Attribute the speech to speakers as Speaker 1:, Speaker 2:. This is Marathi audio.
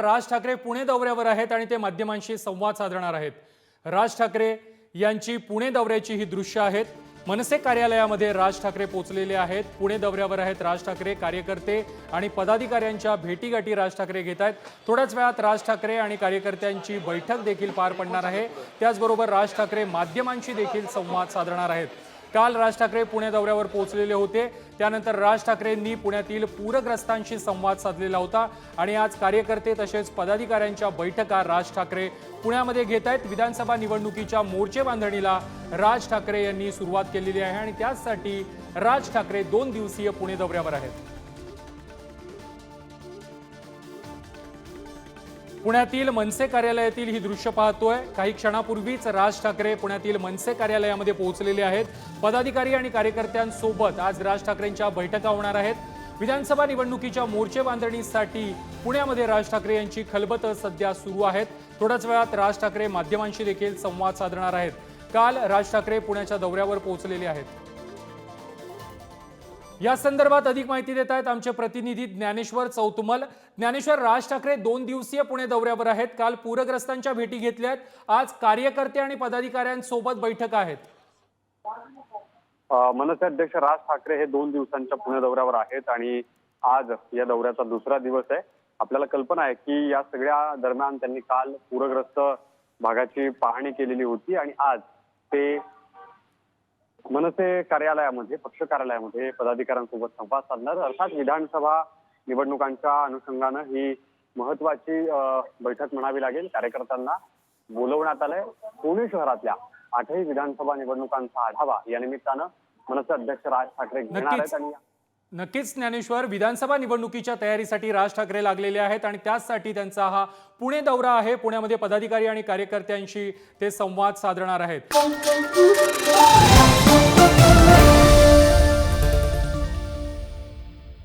Speaker 1: राज ठाकरे पुणे दौऱ्यावर आहेत आणि ते माध्यमांशी संवाद साधणार आहेत. राज ठाकरे यांची पुणे दौऱ्याची ही दृश्य आहेत. मनसे कार्यालयामध्ये राज ठाकरे पोहोचलेले आहेत. पुणे दौऱ्यावर आहेत राज ठाकरे कार्यकर्ते आणि पदाधिकाऱ्यांच्या भेटीगाठी राज ठाकरे घेत आहेत. थोड्याच वेळात राज ठाकरे आणि कार्यकर्त्यांची बैठक देखील पार पडणार आहे. त्याचबरोबर राज ठाकरे माध्यमांशी देखील संवाद साधणार आहेत. काल राज ठाकरे पुणे दौऱ्यावर पोहोचलेले होते. त्यानंतर राज ठाकरेंनी पुण्यातील पूरग्रस्तांशी संवाद साधलेला होता आणि आज कार्यकर्ते तसेच पदाधिकाऱ्यांच्या बैठका राज ठाकरे पुण्यामध्ये घेत आहेत. विधानसभा निवडणुकीच्या मोर्चे बांधणीला राज ठाकरे यांनी सुरुवात केलेली आहे आणि त्याचसाठी राज ठाकरे दोन दिवसीय पुणे दौऱ्यावर आहेत. पुण्यातील मनसे कार्यालयातील ही दृश्य पाहतोय. काही क्षणापूर्वीच राज ठाकरे पुण्यातील मनसे कार्यालयामध्ये पोहोचलेले आहेत. पदाधिकारी आणि कार्यकर्त्यांसोबत आज राज ठाकरेंच्या बैठका होणार आहेत. विधानसभा निवडणुकीच्या मोर्चे बांधणीसाठी पुण्यामध्ये राज ठाकरे यांची खलबत सध्या सुरू आहेत. थोड्याच वेळात राज ठाकरे माध्यमांशी देखील संवाद साधणार आहेत. काल राज ठाकरे पुण्याच्या दौऱ्यावर पोहोचलेले आहेत. या संदर्भात अधिक माहिती देत आहेत आमचे प्रतिनिधी ज्ञानेश्वर चौतुमल. ज्ञानेश्वर राज ठाकरे दोन दिवसीय पुणे दौऱ्यावर आहेत. काल पूरग्रस्तांच्या भेटी घेतल्या आहेत. आज कार्यकर्ते आणि पदाधिकाऱ्यांसोबत बैठक आहेत.
Speaker 2: मनसे अध्यक्ष राज ठाकरे हे दोन दिवसांच्या पुणे दौऱ्यावर आहेत आणि आज या दौऱ्याचा दुसरा दिवस आहे. आपल्याला कल्पना आहे की या सगळ्या दरम्यान त्यांनी काल पूरग्रस्त भागाची पाहणी केलेली होती आणि आज ते मनसे कार्यालयामध्ये पक्ष कार्यालयामध्ये पदाधिकाऱ्यांसोबत संवाद साधणार. अर्थात विधानसभा निवडणुकांच्या अनुषंगानं ही महत्वाची बैठक म्हणावी लागेल. कार्यकर्त्यांना बोलवण्यात आलंय. पुणे शहरातल्या आठही विधानसभा निवडणुकांचा आढावा या निमित्तानं मनसे अध्यक्ष राज ठाकरे घेणार. आहेत आणि
Speaker 1: नक्कीच ज्ञानेश्वर विधानसभा निवडणुकीच्या तयारीसाठी राज ठाकरे लागलेले आहेत आणि त्याचसाठी त्यांचा हा पुणे दौरा आहे. पुण्यामध्ये पदाधिकारी आणि कार्यकर्त्यांशी ते संवाद साधणार आहेत.